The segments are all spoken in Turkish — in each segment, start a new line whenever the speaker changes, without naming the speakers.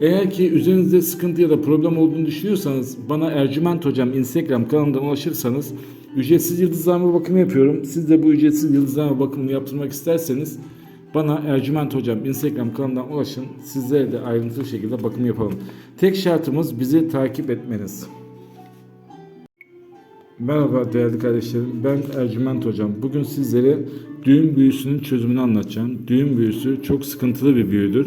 Eğer ki üzerinizde sıkıntı ya da problem olduğunu düşünüyorsanız bana Ercüment Hocam Instagram kanalından ulaşırsanız ücretsiz yıldızlama bakımı yapıyorum. Siz de bu ücretsiz yıldızlama bakımını yaptırmak isterseniz bana Ercüment Hocam Instagram kanalından ulaşın. Sizlere de ayrıntılı şekilde bakım yapalım. Tek şartımız bizi takip etmeniz. Merhaba değerli kardeşlerim. Ben Ercüment Hocam. Bugün sizlere düğün büyüsünün çözümünü anlatacağım. Düğün büyüsü çok sıkıntılı bir büyüdür.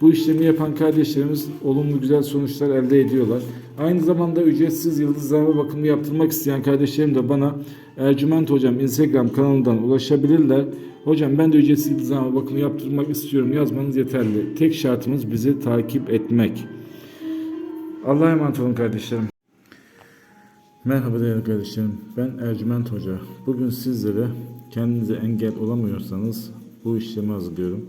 Bu işlemi yapan kardeşlerimiz olumlu güzel sonuçlar elde ediyorlar. Aynı zamanda ücretsiz yıldızlama bakımı yaptırmak isteyen kardeşlerim de bana Ercüment Hocam Instagram kanalından ulaşabilirler. Hocam ben de ücretsiz yıldızlama bakımı yaptırmak istiyorum yazmanız yeterli. Tek şartımız bizi takip etmek. Allah'a emanet olun kardeşlerim. Merhaba değerli kardeşlerim. Ben Ercüment Hoca. Bugün sizlere kendinize engel olamıyorsanız bu işlemi hazırlıyorum.